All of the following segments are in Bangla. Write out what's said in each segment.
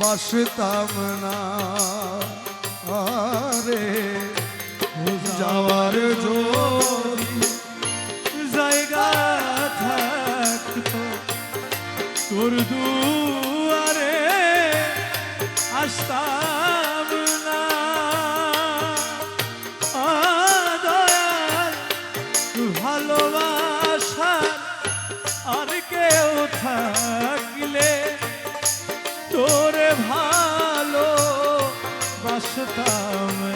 বাসতাম না। আরে যাওয়ার যদি জায়গা থাকতো তোর দুয়ারে আসতাম বাসতাম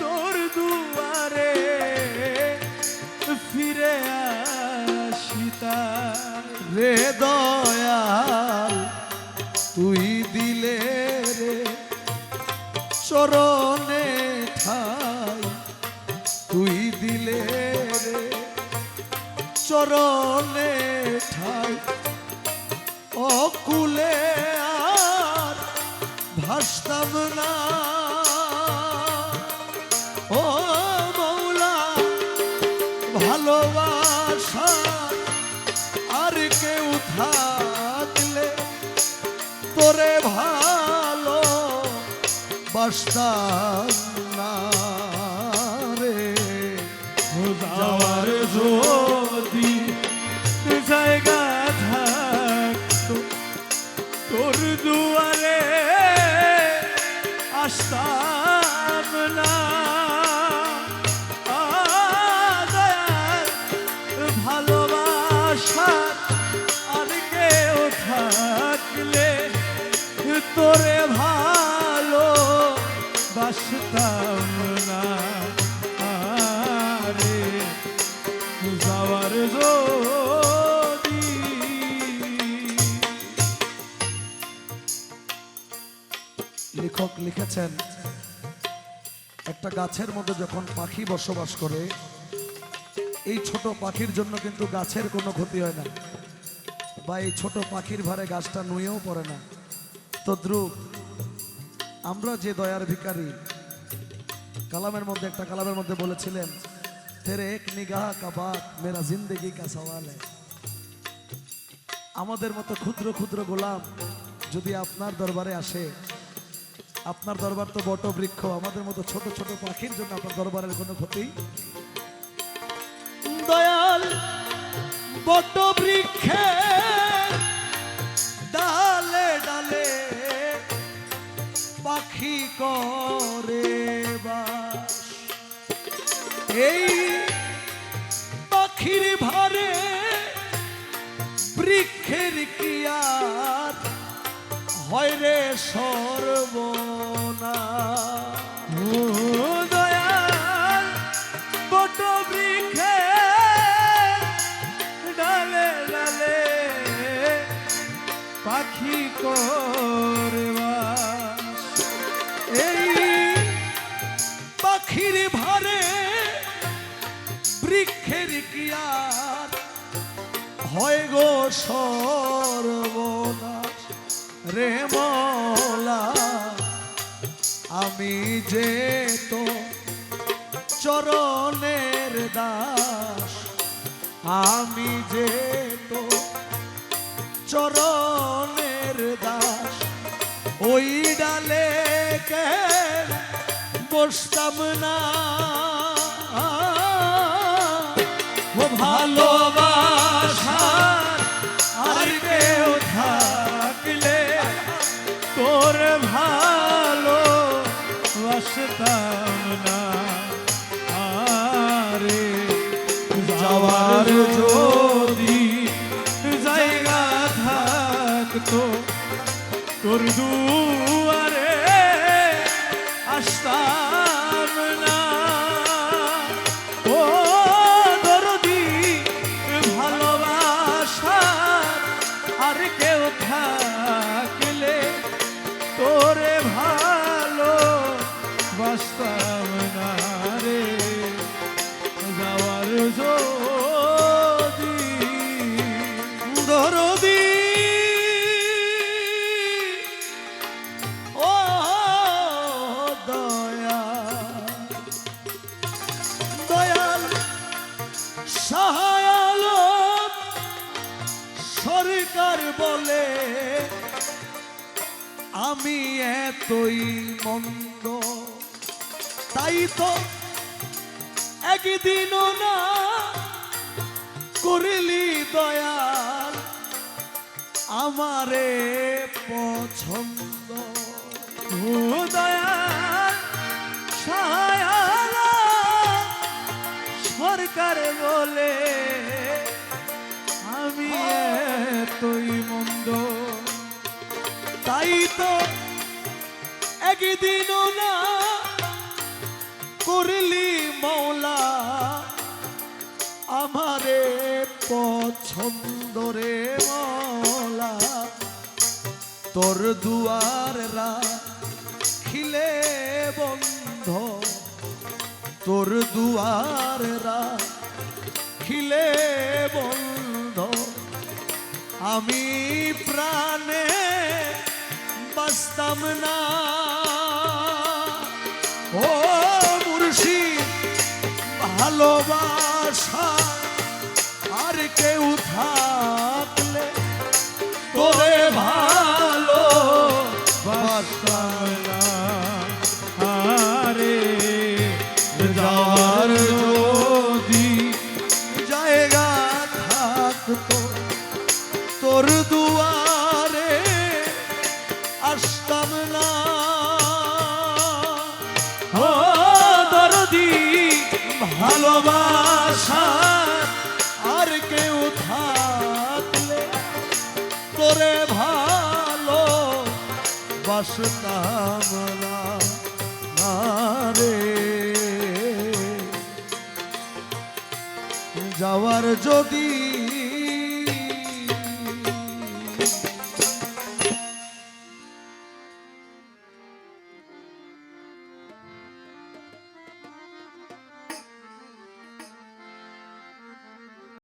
তোর দুয়ারে ফিরে আসিতা রে দয়াল, তুই দিলে রে চরণে ঠাই। তুই দিলে রে চরণে ঠাই। অকুলে আর ভাসতাম না। ও মৌলা, ভালোবাসা বাসতাম লেখক লিখেছেন, একটা গাছের মধ্যে যখন পাখি বসবাস করে, এই ছোট পাখির জন্য কিন্তু গাছের কোনো ক্ষতি হয় না। বা এই ছোট পাখির ভারে গাছটা নুয়েও পড়ে না। তদ্রুপ আমরা যে দয়ার ভিকারি কালামের মধ্যে, একটা কালামের মধ্যে বলেছিলেন, তেরে এক নিগাহ কা বাত মেরা জিন্দগি কা সওয়াল আমাদের মতো ক্ষুদ্র ক্ষুদ্র গোলাম যদি আপনার দরবারে আসে আপনার দরবার তো বট বৃক্ষ, আমাদের মতো ছোট ছোট পাখির জন্য আপনার দরবারের কোনো ক্ষতি? দয়াল, বট বৃক্ষে ডালে ডালে পাখি করে এই পাখির ভারে বৃক্ষের কিয়ার হয় রে সর্বনা। দয়াল বট ডালে এই পাখির ভারে বৃক্ষের কিয়ার হয় গো সর্বনাশ রে মলা আমি যে তো চরণের দাস, আমি যে তো চরণের দাস, ওই ডালে কে বসতাম না? ও দুয়ারে আসতাম না। ও দরদি, ভালোবাসা, আর কেউ থাকলে তোরে ভালো বাসতাম না রে। যাওয়ার যদি আমি এতই মন্দ তাই তো একদিনও না করিলি দয়াল আমারে পছন্দ। দয়াল। একদিনও না, করলি মৌলা। আমারে পছন্দ রে মৌলা। তোর দুয়ার খিলে বন্ধ। তোর দুয়ার খিলে বন্ধ। আমি প্রাণে বাঁচতাম না। ভালোবাসা আর কেউ থাকলে বাসতাম না না রে। যাওয়ার যদি